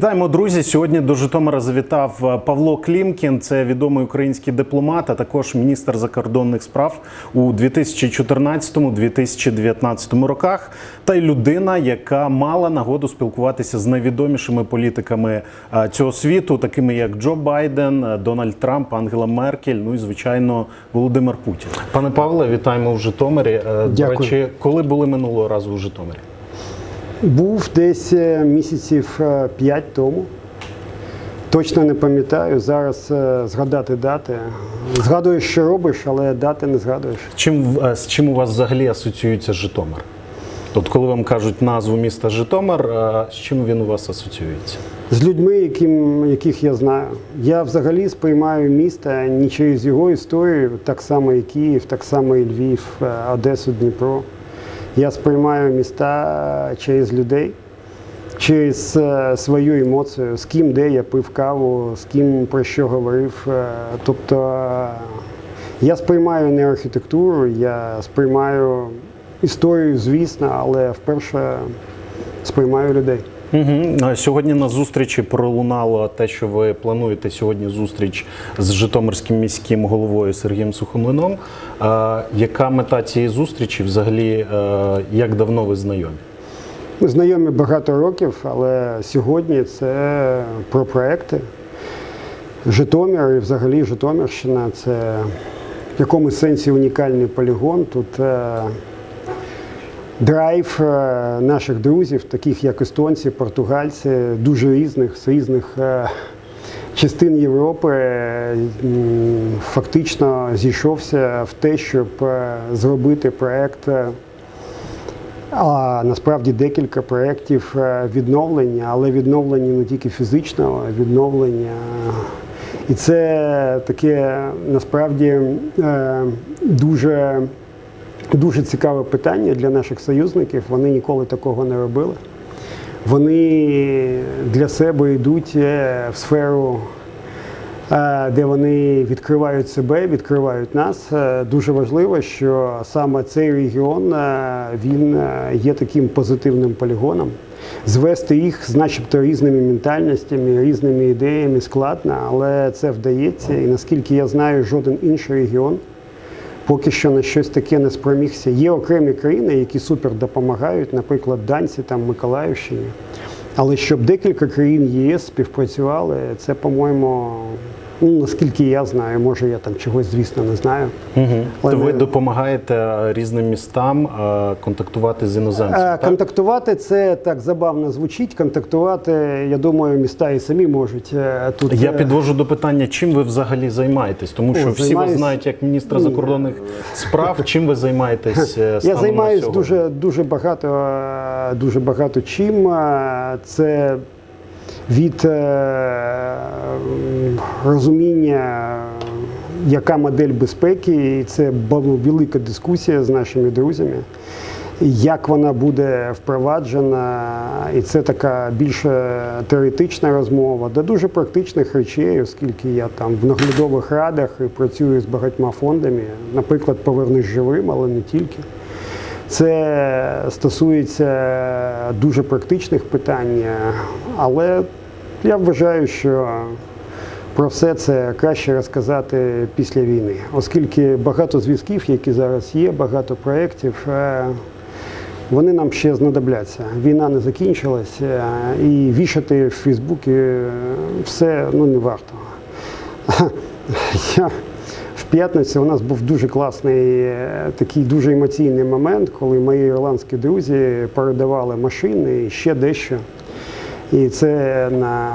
Вітаємо, друзі! Сьогодні до Житомира завітав е, Павло Клімкін. Це відомий український дипломат, а також міністр закордонних справ у 2014-2019 роках. Та й людина, яка мала нагоду спілкуватися з найвідомішими політиками е, цього світу, такими як Джо Байден, е, Дональд Трамп, Ангела Меркель. Ну і звичайно Володимир Путін. Пане Павле, вітаємо в Житомирі. Е, До речі, коли були минулого разу у Житомирі? Був десь е, місяців 5 тому. Точно не пам'ятаю. Зараз е, згадати дати. Згадуєш, що робиш, але дати не згадуєш. Чим е, з чим у вас взагалі асоціюється Житомир? От коли вам кажуть назву міста Житомир, е, з чим він у вас асоціюється? З людьми, яким, яких я знаю. Я взагалі сприймаю місто не через його історію, так само і Київ, так само і Львів, е, Одесу, Дніпро. Я сприймаю міста через людей, через е, свою емоцію, з ким де я пив каву, з ким про що говорив. Е, Тобто е, я сприймаю не архітектуру, я сприймаю історію, звісно, але вперше сприймаю людей. Угу. Сьогодні на зустрічі пролунало те, що ви плануєте сьогодні зустріч з Житомирським міським головою Сергієм Сухомлином. Яка мета цієї зустрічі? Взагалі, е, як давно ви знайомі? Ми знайомі багато років, але сьогодні це про проекти. Житомир і взагалі Житомирщина це в якомусь сенсі унікальний полігон. Тут е, драйв е, наших друзів, таких як естонці, португальці, дуже різних, з різних е, частин Європи, е, фактично зійшовся в те, щоб зробити проект. а насправді декілька проєктів відновлення, але відновлення не тільки фізичного, відновлення. І це таке насправді дуже, дуже цікаве питання для наших союзників. Вони ніколи такого не робили. Вони для себе йдуть е, в сферу е, де вони відкривають себе, відкривають нас. Е, Дуже важливо, що саме цей регіон він є таким позитивним полігоном. Звести їх з начебто різними ментальностями, різними ідеями складно, але це вдається. І наскільки я знаю, жоден інший регіон поки що на щось таке не спромігся. Є окремі країни, які супер допомагають, наприклад, Данці, там Миколаївщині. Але щоб декілька країн ЄС співпрацювали, це, по-моєму, ну, наскільки я знаю, може я там чогось, звісно, не знаю. Угу. Але То ви ми- допомагаєте різним містам е, контактувати з іноземцями? Е, так? Контактувати це так забавно звучить. Контактувати, я думаю, міста і самі можуть е, тут. Я підвожу до питання, чим ви взагалі займаєтесь? Тому що О, всі вас знають як міністра закордонних справ. Чим ви займаєтесь? Я на займаюся дуже, дуже багато, дуже багато чим. Це від розуміння, яка модель безпеки, і це була велика дискусія з нашими друзями. Як вона буде впроваджена, і це така більше теоретична розмова до дуже практичних речей, оскільки я там в наглядових радах і працюю з багатьма фондами, наприклад, повернись живим, але не тільки. Це стосується дуже практичних питань, але я вважаю, що про все це краще розказати після війни, оскільки багато зв'язків, які зараз є, багато проєктів, е, вони нам ще знадобляться. Війна не закінчилась, е, і вішати в Фейсбуці е, все ну, не варто. Я в п'ятницю у нас був дуже класний такий дуже емоційний момент, коли мої ірландські друзі передавали машини і ще дещо. І це на,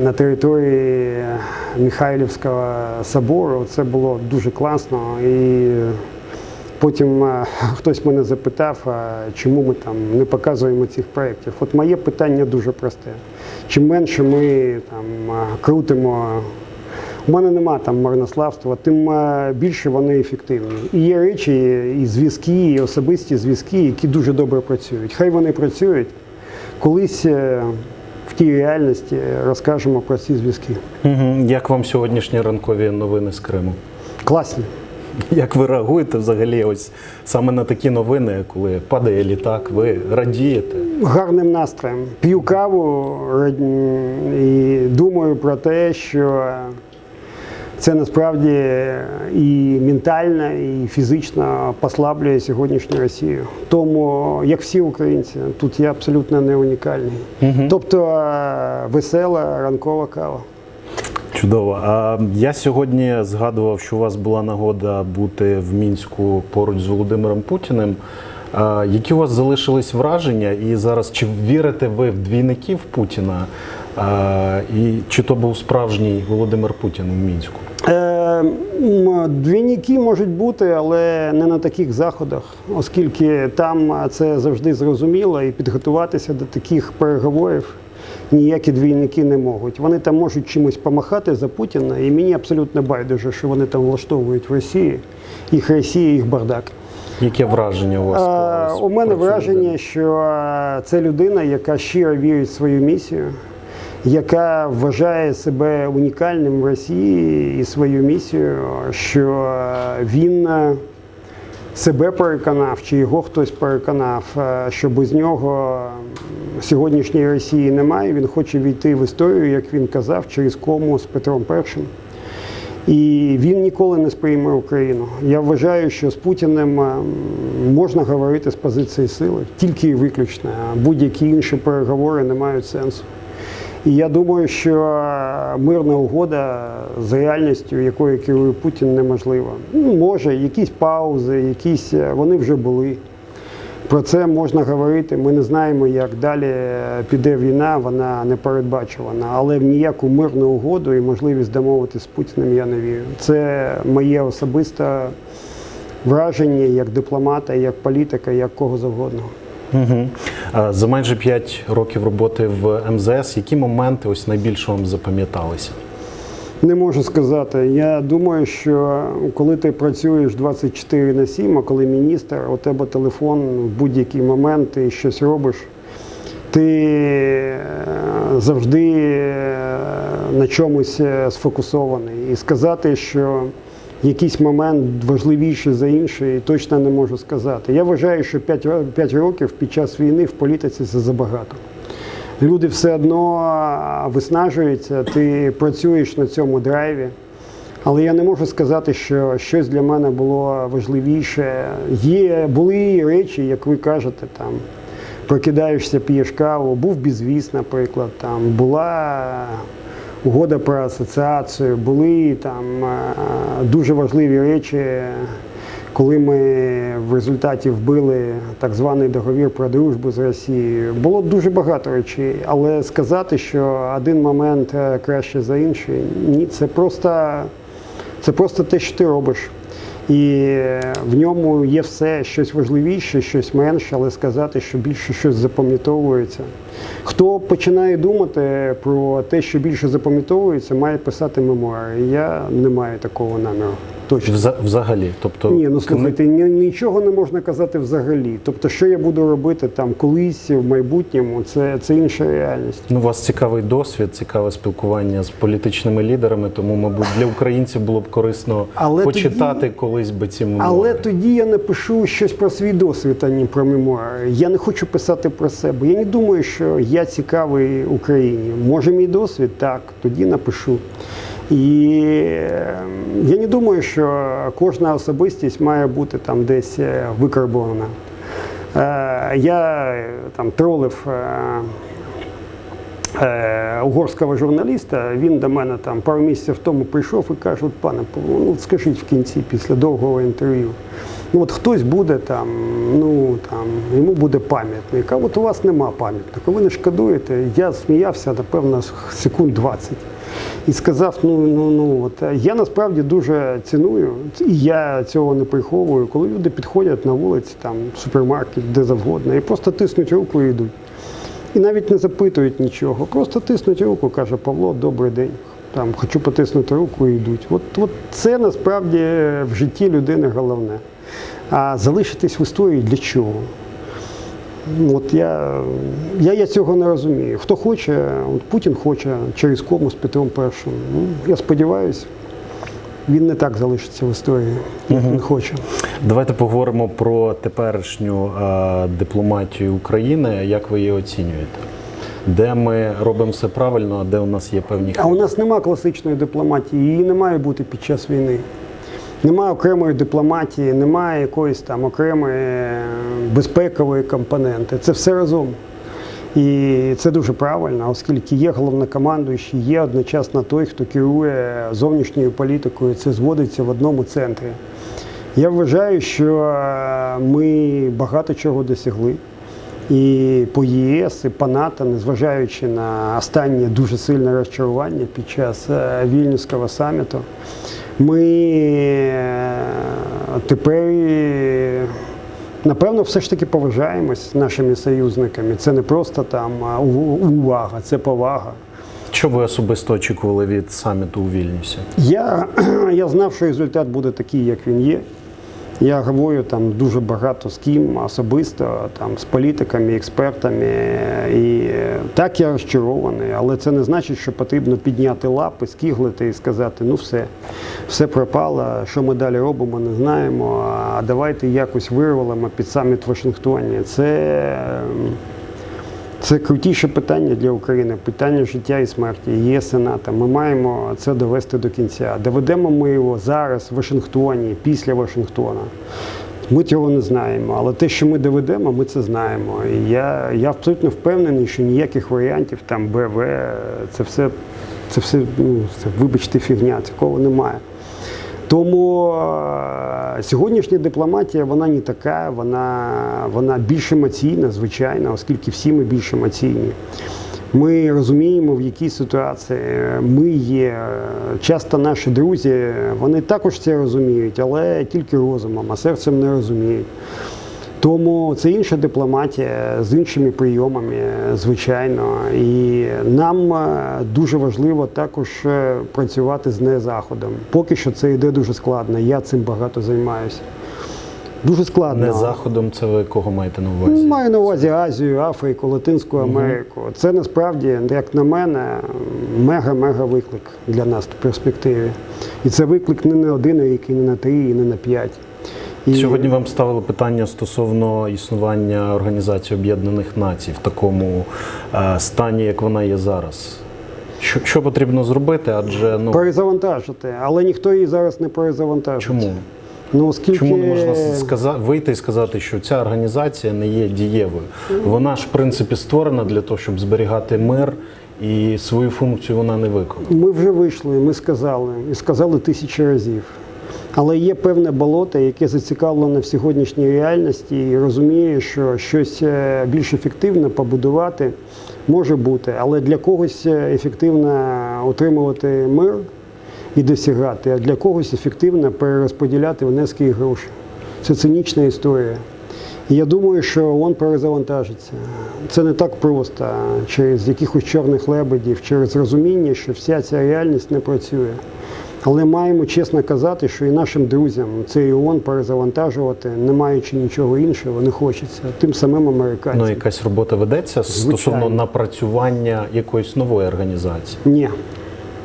на території Михайлівського собору. Це було дуже класно. І потім е, хтось мене запитав, чому ми там не показуємо цих проєктів. От моє питання дуже просте. Чим менше ми там е, крутимо. У мене нема там марнославства, тим е, більше вони ефективні. І є речі, і зв'язки, і особисті зв'язки, які дуже добре працюють. Хай вони працюють. Колись в тій реальності розкажемо про ці зв'язки. Угу. Як вам сьогоднішні ранкові новини з Криму? Класні. Як ви реагуєте взагалі ось саме на такі новини, коли падає літак, ви радієте? гарним настроєм. П'ю каву і думаю про те, що це насправді і ментально, і фізично послаблює сьогоднішню Росію. Тому, як всі українці, тут я абсолютно не унікальний. Тобто е, весела ранкова кава. Чудово. А я сьогодні згадував, що у вас була нагода бути в мінську поруч з Володимиром Путіним. Які у вас залишились враження? І зараз чи вірите ви в двійників Путіна? А, і чи то був справжній Володимир Путін у мінську? Е, Двійники можуть бути, але не на таких заходах, оскільки там це завжди зрозуміло, і підготуватися до таких переговорів ніякі двійники не можуть. Вони там можуть чимось помахати за Путіна, і мені абсолютно байдуже, що вони там влаштовують в Росії. Їх Росія, їх бардак. Яке враження у вас? Е, склалось У мене враження, що е, це людина, яка щиро вірить в свою місію, яка вважає себе унікальним в Росії і свою місію, що він е, себе переконав, чи його хтось переконав, е, що без нього сьогоднішньої Росії немає. Він хоче війти в історію, як він казав, через кому з Петром І. І він ніколи не сприйме Україну. Я вважаю, що з Путіним е, можна говорити з позиції сили, тільки і виключно. Будь-які інші переговори не мають сенсу. І я думаю, що е, мирна угода з реальністю, якою керує Путін, неможлива. Ну, може, якісь паузи, якісь е, вони вже були. Про це можна говорити. Ми не знаємо, як далі піде війна, вона не передбачувана. Але в ніяку мирну угоду і можливість домовитися з Путіним я не вірю. Це моє особисте враження як дипломата, як політика, як кого завгодно. Угу. За майже 5 років роботи в МЗС, які моменти ось найбільше вам запам'яталися? Не можу сказати. Я думаю, що коли ти працюєш 24 на 7, а коли міністр, у тебе телефон в будь-який момент ти щось робиш, ти е, завжди е, на чомусь е, сфокусований. І сказати, що якийсь момент важливіший за інший, точно не можу сказати. Я вважаю, що 5, 5 років під час війни в політиці це забагато. Люди все одно виснажуються, ти працюєш на цьому драйві. Але я не можу сказати, що щось для мене було важливіше. Є, були речі, як ви кажете, там прокидаєшся, п'єш каву, був бізвіс, наприклад, там була угода про асоціацію, були там е, дуже важливі речі, коли ми в результаті вбили так званий договір про дружбу з Росією. Було дуже багато речей, але сказати, що один момент е, краще за інший, ні, це просто, це просто те, що ти робиш. І в ньому є все щось важливіше, щось менше, але сказати, що більше щось запам'ятовується. Хто починає думати про те, що більше запам'ятовується, має писати мемуари. Я не маю такого наміру. Точно. Взагалі, тобто Ні, ну слухайте, ні, нічого не можна казати взагалі. Тобто, що я буду робити там колись в майбутньому, це, це інша реальність. Ну, у вас цікавий досвід, цікаве спілкування з політичними лідерами, тому, мабуть, для українців було б корисно Але почитати тоді- колись би ці мемуари. Але тоді я напишу щось про свій досвід, а не про мемуари. Я не хочу писати про себе. Я не думаю, що я цікавий Україні. Може, мій досвід? Так, тоді напишу. І е, я не думаю, що кожна особистість має бути там десь е, викарбована. Е, Я там тролив. е, угорського журналіста. Він до мене там пару місяців тому прийшов і каже: от пане ну скажіть в кінці після довгого інтерв'ю. Ну от хтось буде там, ну там йому буде пам'ятник. А от у вас нема пам'ятника. Ви не шкодуєте. Я сміявся, напевно, секунд 20. І сказав: ну ну ну от е, я насправді дуже ціную, і я цього не приховую, коли люди підходять на вулиці, там супермаркет, де завгодно, і просто тиснуть руку і йдуть. І навіть не запитують нічого, просто тиснуть руку, каже Павло, добрий день. Там хочу потиснути руку і йдуть. От, от це насправді в житті людини головне. А залишитись в історії для чого? От я, я, я цього не розумію. Хто хоче, от Путін хоче через кому з Петром І. Ну, я сподіваюся, Він не так залишиться в історії, як він хоче. Давайте поговоримо про теперішню е, дипломатію України. Як ви її оцінюєте? Де ми робимо все правильно, а де у нас є певні А у нас нема класичної дипломатії, її не має бути під час війни. Немає окремої дипломатії, немає якоїсь там окремої е, безпекової компоненти. Це все разом. І це дуже правильно, оскільки є головнокомандуючий, є одночасно той, хто керує зовнішньою політикою. Це зводиться в одному центрі. Я вважаю, що е, ми багато чого досягли. І по ЄС, і по НАТО, незважаючи на останнє дуже сильне розчарування під час е, Вільнюського саміту, ми е, тепер, е, напевно, все ж таки поважаємось нашими союзниками. Це не просто там увага, це повага. що ви особисто очікували від саміту у Вільнюсі? Я, я знав, що результат буде такий, як він є. Я говорю там дуже багато з ким особисто, там з політиками, експертами. І так я розчарований, але це не значить, що потрібно підняти лапи, скіглити і сказати, ну все, все пропало, що ми далі робимо, не знаємо. А давайте якось вирвалимо під саміт в Вашингтоні. Це. Це крутіше питання для України, питання життя і смерті. Є Сената. Ми маємо це довести до кінця. Доведемо ми його зараз в Вашингтоні, після Вашингтона. Ми цього не знаємо, але те, що ми доведемо, ми це знаємо. І я, я абсолютно впевнений, що ніяких варіантів там БВ, це все, це все, ну, це, вибачте, фігня, такого немає. Тому е, сьогоднішня дипломатія вона не така, вона, вона більш емоційна, звичайно, оскільки всі ми більш емоційні. Ми розуміємо, в якій ситуації ми є. Часто наші друзі, вони також це розуміють, але тільки розумом, а серцем не розуміють. Тому це інша дипломатія з іншими прийомами, звичайно. І нам е, дуже важливо також е, працювати з незаходом. Поки що це йде дуже складно. Я цим багато займаюся. Дуже складно. Не заходом, це ви кого маєте на Ну, увазі? Маю на увазі Азію, Африку, Латинську Америку. Це насправді, як на мене, мега-мега виклик для нас в перспективі. І це виклик не на один рік, і не на три, і не на п'ять. І Сьогодні вам ставили питання стосовно існування Організації Об'єднаних Націй в такому е, стані, як вона є зараз. Що, що потрібно зробити? Адже ну перезавантажити, але ніхто її зараз не перезавантажить. чому? Ну, оскільки Чому не можна сказати, вийти і сказати, що ця організація не є дієвою? Вона ж в принципі створена для того, щоб зберігати мир, і свою функцію вона не виконала. ми вже вийшли, ми сказали, і сказали тисячі разів. Але є певне болото, яке зацікавлене в сьогоднішній реальності і розуміє, що щось е, більш ефективне побудувати може бути, але для когось е, ефективно утримувати мир і досягати, а для когось ефективно перерозподіляти внески і гроші. Це цинічна історія. Я думаю, що ООН перезавантажиться. Це не так просто через якихось чорних лебедів, через розуміння, що вся ця реальність не працює. Але маємо чесно казати, що і нашим друзям цей ООН перезавантажувати, не маючи нічого іншого, не хочеться. Тим самим американцям. Ну, якась робота ведеться стосовно напрацювання якоїсь нової організації. Ні.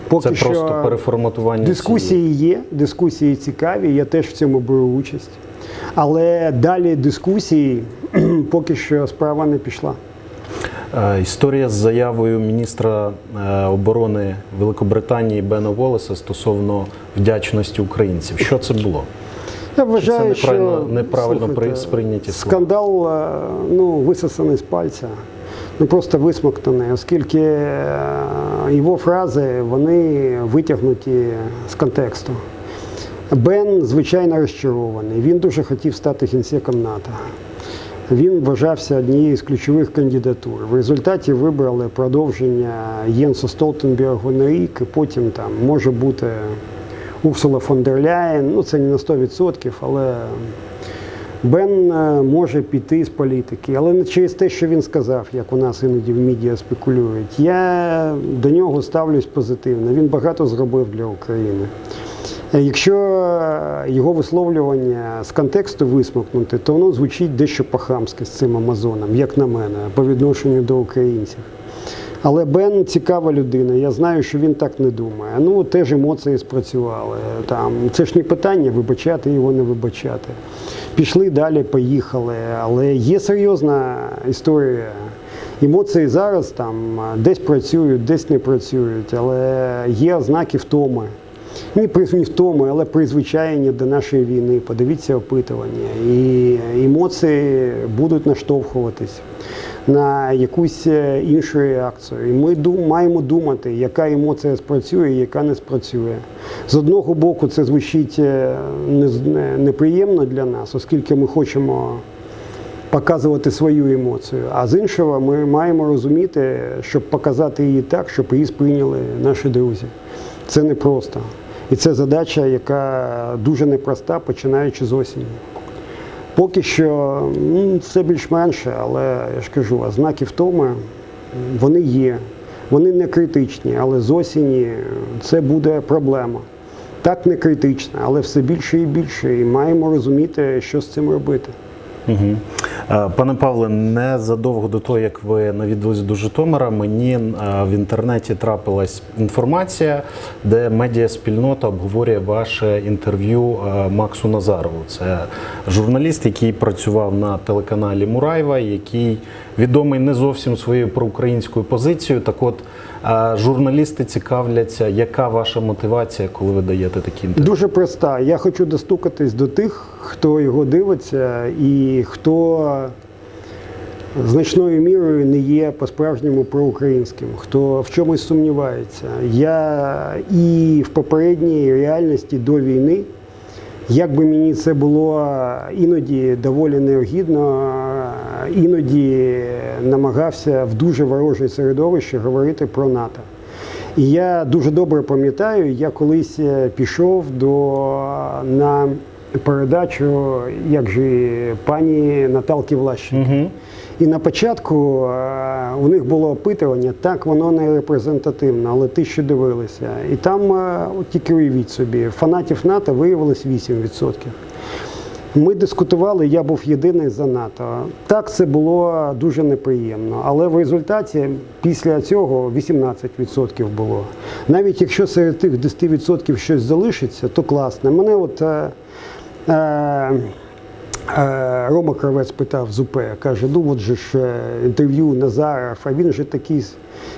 Поки Це що просто переформатування дискусії є, дискусії цікаві, я теж в цьому беру участь. Але далі дискусії поки що справа не пішла. Е, Історія з заявою міністра е, оборони Великобританії Бена Волеса стосовно вдячності українців. Що це було? Я вважаю, неправильно- що неправильно слухайте, при- сприйняті слова? скандал е, ну, висосаний з пальця, ну просто висмоктаний, оскільки його фрази вони витягнуті з контексту. Бен звичайно розчарований. Він дуже хотів стати генсеком НАТО. Він вважався однією з ключових кандидатур. В результаті вибрали продовження Єнса Столтенбергу на рік, і потім там може бути Урсула фон дер Ляєн. Ну це не на 100%, але Бен е, може піти з політики, але не через те, що він сказав, як у нас іноді в медіа спекулюють. Я до нього ставлюсь позитивно. Він багато зробив для України. Е, Якщо е, його висловлювання з контексту висмокнути, то воно звучить дещо по-хамськи з цим Амазоном, як на мене, по відношенню до українців. Але Бен цікава людина. Я знаю, що він так не думає. Ну, теж емоції спрацювали. Там це ж не питання вибачати його, не вибачати. Пішли далі, поїхали. Але є серйозна історія. Емоції зараз там десь працюють, десь не працюють, але є ознаки втоми. Ні, при- не втоми, але призвичайні до нашої війни. Подивіться опитування. І емоції будуть наштовхуватись на якусь е, іншу реакцію. І ми маємо думати, яка емоція спрацює, яка не спрацює. З одного боку, це звучить е, не- не- неприємно для нас, оскільки ми хочемо показувати свою емоцію. А з іншого, ми маємо розуміти, щоб показати її так, щоб її сприйняли наші друзі. Це непросто. І це задача, яка дуже непроста, починаючи з осені. Поки що ну, все більш-менше, але я ж кажу, ознаки втоми вони є. Вони не критичні, але з осені це буде проблема. Так не критична, але все більше і більше. І маємо розуміти, що з цим робити. Угу. Пане Павле, незадовго до того, як ви навідались до Житомира, мені е, в інтернеті трапилась інформація, де медіаспільнота обговорює ваше інтерв'ю е, Максу Назарову. Це журналіст, який працював на телеканалі Мурайва, який відомий не зовсім своєю проукраїнською позицією. Так от е, журналісти цікавляться, яка ваша мотивація, коли ви даєте такі інтерв'ю? Дуже проста. Я хочу достукатись до тих, хто його дивиться, і хто значною мірою не є по-справжньому проукраїнським, хто в чомусь сумнівається. Я і в попередній реальності до війни, як би мені це було іноді доволі неогідно, іноді намагався в дуже вороже середовище говорити про НАТО. І я дуже добре пам'ятаю, я колись е, пішов до на передачу, як же пані Наталки Влащенко. Угу. І на початку е, у них було опитування, так воно не репрезентативно, але ти що дивилися. І там е, тільки уявіть собі, фанатів НАТО виявилось 8%. Ми дискутували, я був єдиний за НАТО. Так, це було дуже неприємно, але в результаті після цього 18% було. Навіть якщо серед тих 10% щось залишиться, то класно. Мене от е, Е, Рома Кравець питав з УП, каже, ну от же ж е, інтерв'ю Назаров, а він же такий.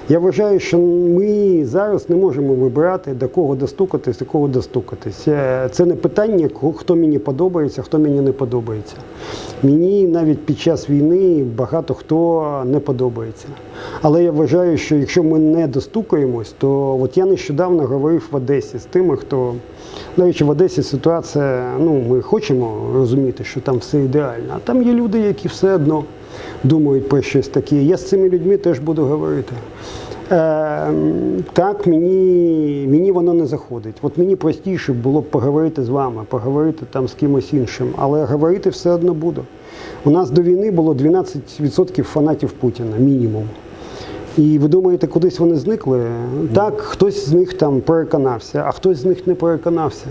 С-». Я вважаю, що ми зараз не можемо вибирати, до кого достукатись, до кого достукатись. Е, Це не питання, хто мені подобається, хто мені не подобається. Мені навіть під час війни багато хто не подобається. Але я вважаю, що якщо ми не достукаємось, то от я нещодавно говорив в Одесі з тими, хто до речі, в Одесі ситуація, ну ми хочемо розуміти, що там все ідеально, а там є люди, які все одно думають про щось таке. Я з цими людьми теж буду говорити. Е, так, мені, мені воно не заходить. От мені простіше було б поговорити з вами, поговорити там з кимось іншим, але говорити все одно буду. У нас до війни було 12% фанатів Путіна, мінімум. І ви думаєте, кудись вони зникли? Так, хтось з них там переконався, а хтось з них не переконався.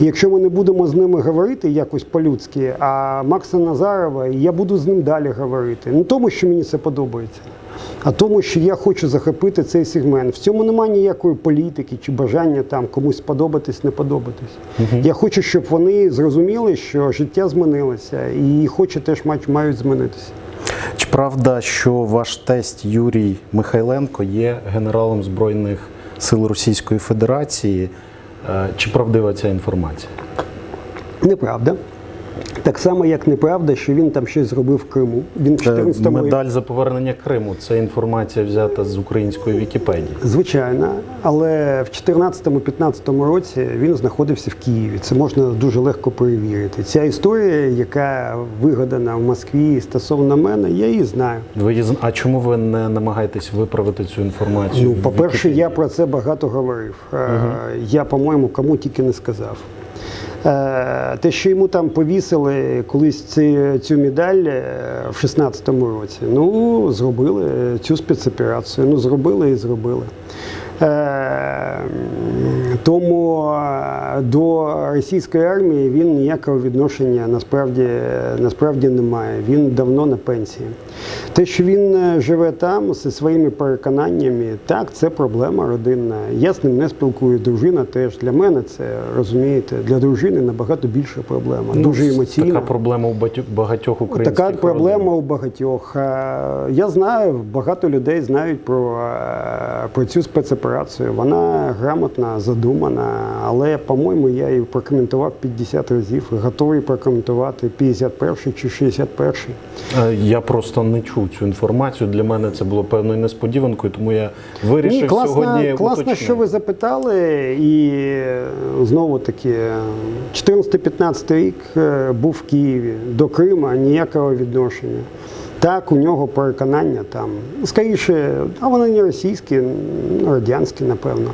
І якщо ми не будемо з ними говорити якось по-людськи, а Макса Назарова, я буду з ним далі говорити. Не тому, що мені це подобається, а тому, що я хочу захопити цей сегмент. В цьому немає ніякої політики чи бажання там комусь сподобатись, не подобатись. Я хочу, щоб вони зрозуміли, що життя змінилося, і їх очі теж мають змінитися. Чи правда, що ваш тесть Юрій Михайленко є генералом Збройних сил Російської Федерації? Е, Чи правдива ця інформація? Неправда. Так само, як неправда, що він там щось зробив в Криму. Він в Це 14 медаль за повернення Криму. Це інформація взята з української Вікіпедії. Звичайно, але в 14-15 році він знаходився в Києві. Це можна дуже легко перевірити. Ця історія, яка вигадана в Москві стосовно мене, я її знаю. Ви а чому ви не намагаєтесь виправити цю інформацію? Ну, по-перше, я про це багато говорив. Е, Я, по-моєму, кому тільки не сказав. Е, Те, що йому там повісили колись ці, цю медаль е, в 16-му році, ну, зробили цю спецоперацію. Ну, зробили і зробили. Е, Тому до російської армії він ніякого відношення насправді, насправді не має. Він давно на пенсії. Те, що він е, живе там зі своїми переконаннями, так, це проблема родинна. Я з ним не спілкуюсь. Дружина теж для мене це розумієте, для дружини набагато більша проблема. Дуже Ну, емоційна. Така проблема у багатьох українських Така проблема родин. у багатьох. Е, Я знаю, багато людей знають про, е, про цю спецоперацію. Вона грамотна, задумана, але, по-моєму, я її прокоментував 50 разів. Готовий прокоментувати 51 чи 61. Е, Я просто не чув цю інформацію. Для мене це було певною несподіванкою, тому я вирішив Ні, класно, сьогодні. класно, уточнити. що ви запитали. І е, знову таки, 14-15 рік е, був в Києві до Крима ніякого відношення. Так, у нього переконання там. Скоріше, а вони не російські, радянські, напевно.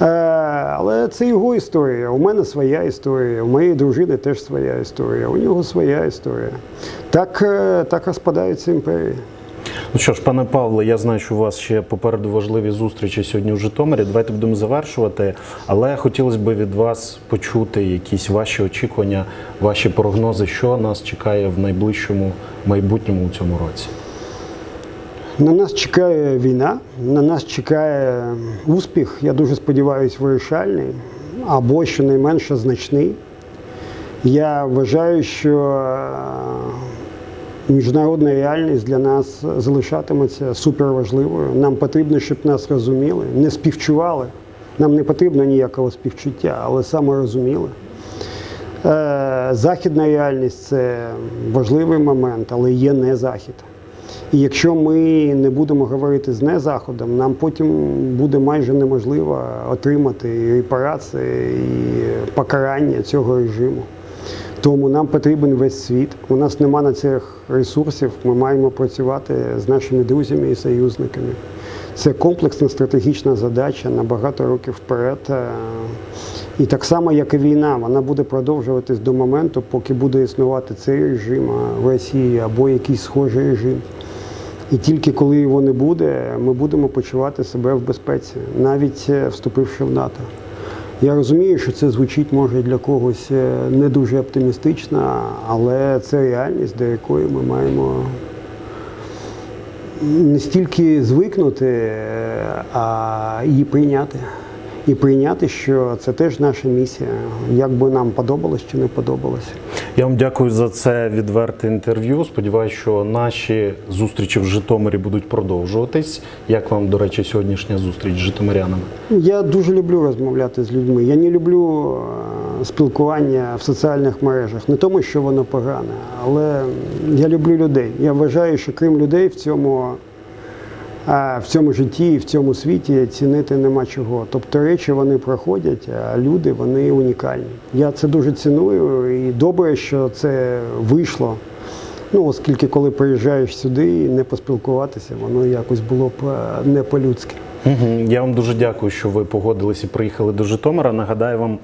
Е, але це його історія. У мене своя історія, у моєї дружини теж своя історія, у нього своя історія. Так, е, так розпадаються імперії. Ну що ж, пане Павле, я знаю, що у вас ще попереду важливі зустрічі сьогодні в Житомирі. Давайте будемо завершувати. Але хотілося б від вас почути якісь ваші очікування, ваші прогнози, що нас чекає в найближчому майбутньому у цьому році. На нас чекає війна, на нас чекає успіх, я дуже сподіваюся, вирішальний, або щонайменше значний. Я вважаю, що е, міжнародна реальність для нас залишатиметься суперважливою. Нам потрібно, щоб нас розуміли, не співчували. Нам не потрібно ніякого співчуття, але саме розуміли. Е, Західна реальність це важливий момент, але є не захід. І якщо ми не будемо говорити з незаходом, нам потім буде майже неможливо отримати репарації, і покарання цього режиму. Тому нам потрібен весь світ. У нас нема на цих ресурсів. Ми маємо працювати з нашими друзями і союзниками. Це комплексна стратегічна задача на багато років вперед. Е, І так само, як і війна, вона буде продовжуватись до моменту, поки буде існувати цей режим в Росії або якийсь схожий режим. І тільки коли його не буде, ми будемо почувати себе в безпеці, навіть е, вступивши в НАТО. Я розумію, що це звучить може для когось е, не дуже оптимістично, але це реальність, до якої ми маємо не стільки звикнути, е, а її прийняти. І прийняти, що це теж наша місія, як би нам подобалось чи не подобалось. Я вам дякую за це відверте інтерв'ю. Сподіваюся, що наші зустрічі в Житомирі будуть продовжуватись. Як вам, до речі, сьогоднішня зустріч з житомирянами? Я дуже люблю розмовляти з людьми. Я не люблю е, спілкування в соціальних мережах. Не тому, що воно погане, але я люблю людей. Я вважаю, що крім людей в цьому, в цьому житті і в цьому світі цінити нема чого. Тобто речі вони проходять, а люди вони унікальні. Я це дуже ціную і добре, що це вийшло. Ну, оскільки коли приїжджаєш сюди не поспілкуватися, воно якось було б е, не по-людськи. Я вам дуже дякую, що ви погодились і приїхали до Житомира. Нагадаю вам,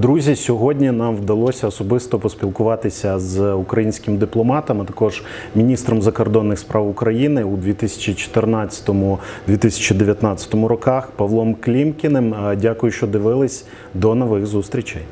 друзі, сьогодні нам вдалося особисто поспілкуватися з українським дипломатом, а також міністром закордонних справ України у 2014-2019 роках Павлом Клімкіним. Дякую, що дивились. До нових зустрічей.